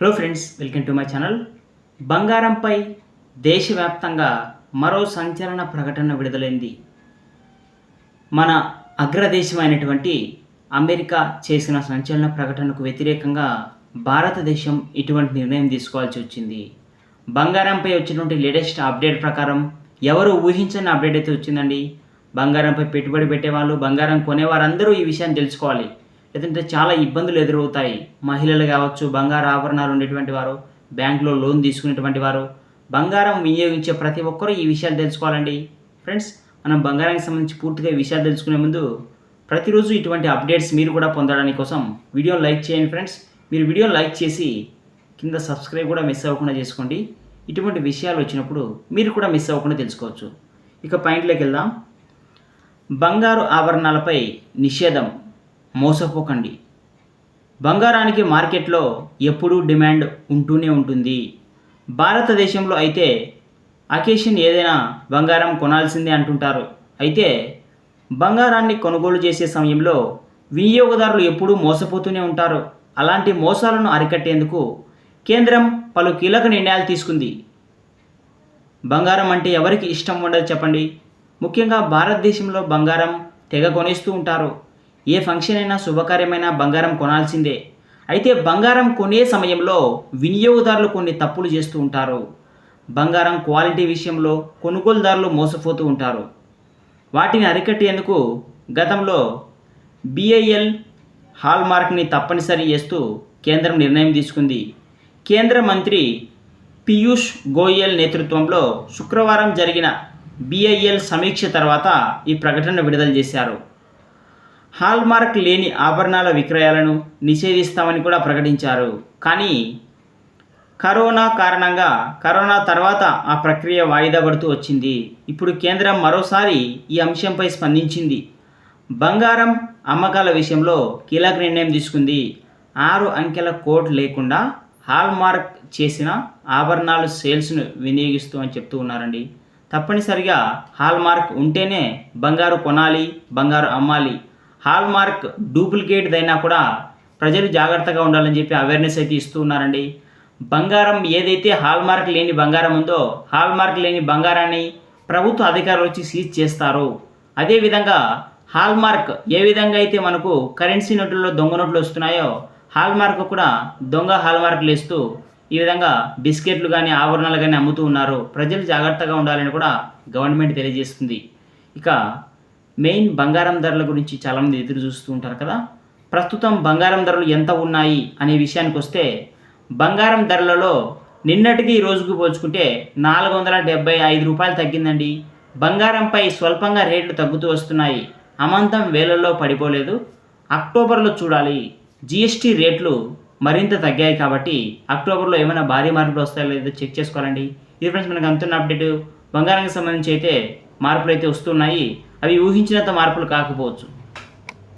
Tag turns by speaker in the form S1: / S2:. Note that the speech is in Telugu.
S1: Hello friends welcome to my channel. బంగారంపై దేశవ్యాప్తంగా మరో సంచలన ప్రకటన విడుదలైంది. మన అగ్రదేశమైనటువంటి అమెరికా చేసిన సంచలన ప్రకటనకు వ్యతిరేకంగా భారతదేశం ఇటువంటి నిర్ణయం తీసుకోవాల్సి వచ్చింది. బంగారంపై వచ్చినటువంటి లేటెస్ట్ అప్డేట్ ప్రకారం ఎవరు ఊహించని అప్డేట్ అయితే వచ్చిందండి? బంగారంపై పెట్టుబడి పెట్టేవాళ్ళు బంగారం కొనేవారందరూ ఈ విషయాన్ని తెలుసుకోవాలి. లేదంటే చాలా ఇబ్బందులు ఎదురవుతాయి. మహిళలు కావచ్చు బంగారు ఆభరణాలు ఉండేటువంటి వారు బ్యాంకులో లోన్ తీసుకునేటువంటి వారు. బంగారం వినియోగించే ప్రతి ఒక్కరూ ఈ విషయాలు తెలుసుకోవాలండి. ఫ్రెండ్స్ మనం బంగారానికి సంబంధించి పూర్తిగా ఈ విషయాలు తెలుసుకునే ముందు ప్రతిరోజు ఇటువంటి అప్డేట్స్ మీరు కూడా పొందడానికి కోసం వీడియోని లైక్ చేయండి ఫ్రెండ్స్. మీరు వీడియోని లైక్ చేసి కింద సబ్స్క్రైబ్ కూడా మిస్ అవ్వకుండా చేసుకోండి. ఇటువంటి విషయాలు వచ్చినప్పుడు మీరు కూడా మిస్ అవ్వకుండా తెలుసుకోవచ్చు. ఇక పాయింట్లోకి వెళ్దాం. బంగారు ఆభరణాలపై నిషేధం. మోసపోకండి. బంగారానికి మార్కెట్లో ఎప్పుడూ డిమాండ్ ఉంటూనే ఉంటుంది. భారతదేశంలో అయితే అకేషన్ ఏదైనా బంగారం కొనాల్సిందే అంటుంటారు. అయితే బంగారాన్ని కొనుగోలు చేసే సమయంలో వినియోగదారులు ఎప్పుడూ మోసపోతూనే ఉంటారు. అలాంటి మోసాలను అరికట్టేందుకు కేంద్రం పలు కీలక నిర్ణయాలు తీసుకుంది. బంగారం అంటే ఎవరికి ఇష్టం ఉండదు చెప్పండి. ముఖ్యంగా భారతదేశంలో బంగారం తెగ కొనేస్తూ ఉంటారు. ఏ ఫంక్షన్ అయినా శుభకార్యమైనా బంగారం కొనాల్సిందే. అయితే బంగారం కొనే సమయంలో వినియోగదారులు కొన్ని తప్పులు చేస్తూ ఉంటారు. బంగారం క్వాలిటీ విషయంలో కొనుగోలుదారులు మోసపోతూ ఉంటారు. వాటిని అరికట్టేందుకు గతంలో బిఐఎల్ హాల్మార్క్ని తప్పనిసరి చేస్తూ కేంద్రం నిర్ణయం తీసుకుంది. కేంద్ర మంత్రి పీయూష్ గోయల్ నేతృత్వంలో శుక్రవారం జరిగిన బిఐఎల్ సమీక్ష తర్వాత ఈ ప్రకటన విడుదల చేశారు. హాల్మార్క్ లేని ఆభరణాల విక్రయాలను నిషేధిస్తామని కూడా ప్రకటించారు. కానీ కరోనా కారణంగా కరోనా తర్వాత ఆ ప్రక్రియ వాయిదా పడుతూ వచ్చింది. ఇప్పుడు కేంద్రం మరోసారి ఈ అంశంపై స్పందించింది. బంగారం అమ్మకాల విషయంలో కీలక నిర్ణయం తీసుకుంది. ఆరు అంకెల కోడ్ లేకుండా హాల్మార్క్ చేసిన ఆభరణాలు సేల్స్ను వినియోగిస్తూ అని చెప్తూ ఉన్నారండి. తప్పనిసరిగా హాల్మార్క్ ఉంటేనే బంగారు కొనాలి బంగారు అమ్మాలి హాల్మార్క్ డూప్లికేట్దైనా కూడా ప్రజలు జాగ్రత్తగా ఉండాలని చెప్పి అవేర్నెస్ అయితే ఇస్తూ ఉన్నారండి బంగారం ఏదైతే హాల్మార్క్ లేని బంగారం ఉందో హాల్మార్క్ లేని బంగారాన్ని ప్రభుత్వ అధికారులు వచ్చి సీజ్ చేస్తారు. అదేవిధంగా హాల్మార్క్ ఏ విధంగా అయితే మనకు కరెన్సీ నోట్లలో దొంగ నోట్లు వస్తున్నాయో హాల్మార్క్ కూడా దొంగ హాల్మార్క్లు వేస్తూ ఈ విధంగా బిస్కెట్లు కానీ ఆభరణాలు కానీ అమ్ముతూ ఉన్నారు. ప్రజలు జాగ్రత్తగా ఉండాలని కూడా గవర్నమెంట్ తెలియజేస్తుంది. ఇక మెయిన్ బంగారం ధరల గురించి చాలామంది ఎదురు చూస్తూ ఉంటారు కదా. ప్రస్తుతం బంగారం ధరలు ఎంత ఉన్నాయి అనే విషయానికి వస్తే బంగారం ధరలలో నిన్నటికి ఈ రోజుకు పోల్చుకుంటే నాలుగు వందల డెబ్బై ఐదు రూపాయలు తగ్గిందండి. బంగారంపై స్వల్పంగా రేట్లు తగ్గుతూ వస్తున్నాయి. అమాంతం వేలల్లో పడిపోలేదు. అక్టోబర్లో చూడాలి. జిఎస్టీ రేట్లు మరింత తగ్గాయి కాబట్టి అక్టోబర్లో ఏమైనా భారీ మార్పులు వస్తాయో లేదో చెక్ చేసుకోవాలండి. ఇది ఫ్రెండ్స్ మనకు అంతున్న అప్డేట్. బంగారానికి సంబంధించి అయితే మార్పులు అయితే వస్తున్నాయి. అవి ఊహించినంత మార్పులు కాకపోవచ్చు.